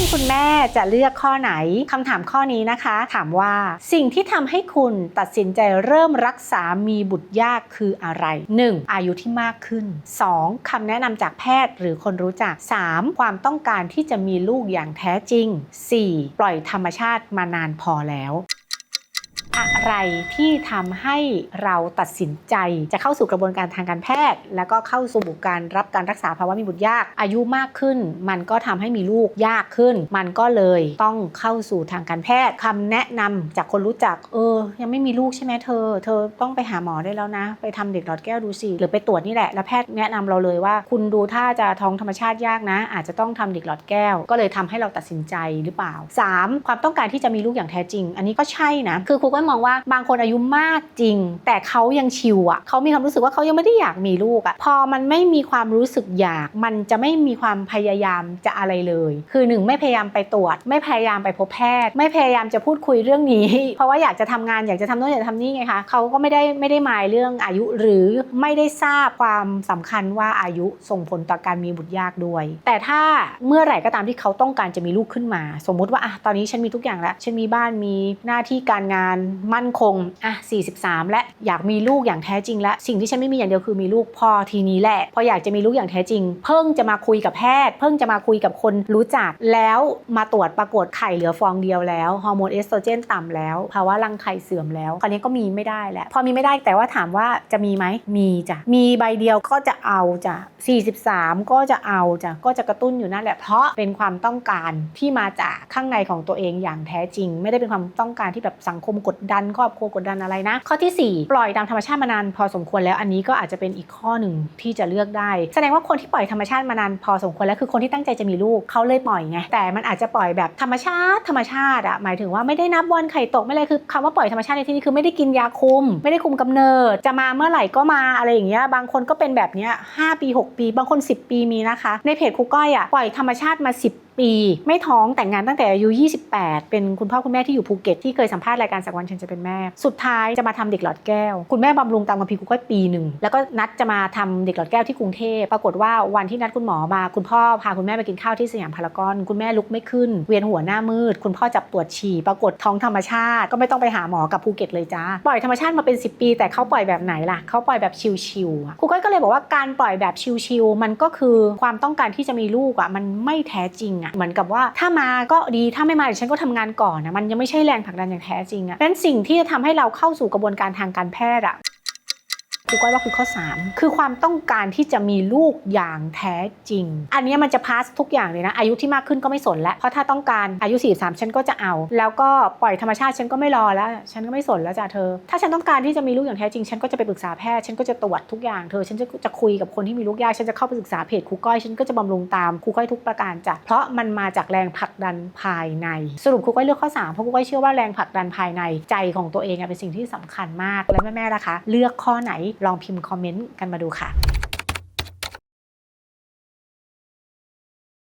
เป็นคุณแม่จะเลือกข้อไหนคำถามข้อนี้นะคะ ถามว่าสิ่งที่ทำให้คุณตัดสินใจเริ่มรักษามีบุตรยากคืออะไร 1. อายุที่มากขึ้น 2. คำแนะนำจากแพทย์หรือคนรู้จัก 3. ความต้องการที่จะมีลูกอย่างแท้จริง 4. ปล่อยธรรมชาติมานานพอแล้วอะไรที่ทำให้เราตัดสินใจจะเข้าสู่กระบวนการทางการแพทย์ แล้วก็เข้าสู่การรับการรักษาภาวะมีบุตรยาก อายุมากขึ้น มันก็ทำให้มีลูกยากขึ้น มันก็เลยต้องเข้าสู่ทางการแพทย์คำแนะนำจากคนรู้จัก เออ ยังไม่มีลูกใช่ไหมเธอ เธอต้องไปหาหมอได้แล้วนะ ไปทำเด็กหลอดแก้วดูสิ หรือไปตรวจนี่แหละ แล้วแพทย์แนะนำเราเลยว่า คุณดูถ้าจะท้องธรรมชาติยากนะ อาจจะต้องทำเด็กหลอดแก้ว ก็เลยทำให้เราตัดสินใจหรือเปล่า 3. ความต้องการที่จะมีลูกอย่างแท้จริง อันนี้ก็ใช่นะ คือครูก็มองว่าบางคนอายุมากจริง แต่เขายังชิวอะ่ะเขามีความรู้สึกว่าเขายังไม่ได้อยากมีลูกอะ่ะพอมันไม่มีความรู้สึกอยาก มันจะไม่มีความพยายามจะอะไรเลย คือหนึ่งไม่พยายามไปตรวจ ไม่พยายามไปพบแพทย์ ไม่พยายามจะพูดคุยเรื่องนี้ เพราะว่าอยากจะทำงานอยากจะทำโน่นอยากจะทำนี่ไงคะเขาก็ไม่ได้ไม่ได้หมายเรื่องอายุหรือไม่ได้ทราบความสำคัญว่าอายุส่งผลต่อการมีบุตรยากด้วย แต่ถ้าเมื่อไหร่ก็ตามที่เขาต้องการจะมีลูกขึ้นมา สมมุติว่าอะตอนนี้ฉันมีทุกอย่างแล้วฉันมีบ้านมีหน้าที่การงานมันคงอะ43 และอยากมีลูกอย่างแท้จริงและสิ่งที่ฉันไม่มีอย่างเดียวคือมีลูกพอทีนี้แหละพออยากจะมีลูกอย่างแท้จริง เพิ่งจะมาคุยกับแพทย์ เพิ่งจะมาคุยกับคนรู้จักแล้วมาตรวจปรากฏไข่เหลือฟองเดียวแล้วฮอร์โมนเอสโตรเจนต่ำแล้วภาวะรังไข่เสื่อมแล้วคราวนี้ก็มีไม่ได้แล้วพอมีไม่ได้แต่ว่าถามว่าจะมีไหมมีจ้ะมีใบเดียวก็จะเอาจ้ะ43 ก็จะเอาจ้ะก็จะกระตุ้นอยู่นั่นแหละเพราะเป็นความต้องการที่มาจากข้างในของตัวเองอย่างแท้จริง ไม่ได้เป็นความต้องการที่แบบสังคมกดดันครอบครัวกดดันอะไรนะ ข้อที่ 4 ปล่อยตามธรรมชาติมานานพอสมควรแล้วอันนี้ก็อาจจะเป็นอีกข้อหนึ่งที่จะเลือกได้ แสดงว่าคนที่ปล่อยธรรมชาติมานานพอสมควรแล้วคือคนที่ตั้งใจจะมีลูกเขาเลยปล่อยไงแต่มันอาจจะปล่อยแบบธรรมชาติธรรมชาติอะหมายถึงว่าไม่ได้นับวันไข่ตกไม่อะไรคือคำว่าปล่อยธรรมชาติในที่นี้คือไม่ได้กินยาคุม ไม่ได้คุมกำเนิด จะมาเมื่อไหร่ก็มาอะไรอย่างเงี้ยบางคนก็เป็นแบบเนี้ย5ปี 6 ปี บางคน 10 ปีมีนะคะ ในเพจครูก้อยอะปล่อยธรรมชาติมา 10 ปี ไม่ท้องแต่งงานตั้งแต่อายุ 28 เป็นคุณพ่อคุณแม่ที่อยู่ภูเก็ตที่เคยสัมภาษณ์รายการสักวันฉันจะเป็นแม่ สุดท้ายจะมาทำเด็กหลอดแก้ว คุณแม่บำรุงตามคัมภีร์ครูก้ยปีหนึ่งแล้วก็นัดจะมาทำเด็กหลอดแก้วที่กรุงเทพปรากฏว่าวันที่นัดคุณหมอมา คุณพ่อพาคุณแม่ไปกินข้าวที่สยามพารากอนคุณแม่ลุกไม่ขึ้น เวียนหัวหน้ามืด คุณพ่อจับตรวจฉี่ปรากฏท้องธรรมชาติก็ไม่ต้องไปหาหมอกับภูเก็ตเลยจ้าปล่อยธรรมชาติมาเป็น 10 ปี แต่เขาปล่อยแบบไหนล่ะเขาปล่อยแบบชิวๆครูก้อยก็เลยบอกว่าการปล่อยแบบชิวๆมันก็คือความต้องการที่จะมีลูกอะมันไม่แท้จริงอะเหมือนกับว่าถ้ามาก็ดีถ้าไม่มาเดี๋ยวฉันก็ทำงานก่อนนะมันยังไม่ใช่แรงผลักดันอย่างแท้จริงอะนั้นสิ่งที่จะทำให้เราเข้าสู่กระบวนการทางการแพทย์อะ ครูก้อยว่าคือข้อ 3 คือความต้องการที่จะมีลูกอย่างแท้จริง อันนี้มันจะพาสทุกอย่างเลยนะ อายุที่มากขึ้นก็ไม่สนแล้ว เพราะถ้าต้องการอายุ 43 ฉันก็จะเอา แล้วก็ปล่อยธรรมชาติฉันก็ไม่รอแล้ว ฉันก็ไม่สนแล้วจ้ะเธอ ถ้าฉันต้องการที่จะมีลูกอย่างแท้จริง ฉันก็จะไปปรึกษาแพทย์ ฉันก็จะตรวจทุกอย่างเธอ ฉันจะจะคุยกับคนที่มีลูกยาก ฉันจะเข้าไปศึกษาเพจครูก้อย ฉันก็จะบำรุงตามครูก้อยทุกประการจ้ะ เพราะมันมาจากแรงผลักดันภายใน สรุปครูก้อยเลือกข้อ3เพราะครูก้อยเชื่อว่าแรงผลักดันภายในใจของตัวเองเป็นสิ่งที่สำคัญมาก และแม่ๆล่ะคะ เลือกข้อไหนลองพิมพ์คอมเมนต์กันมาดูค่ะ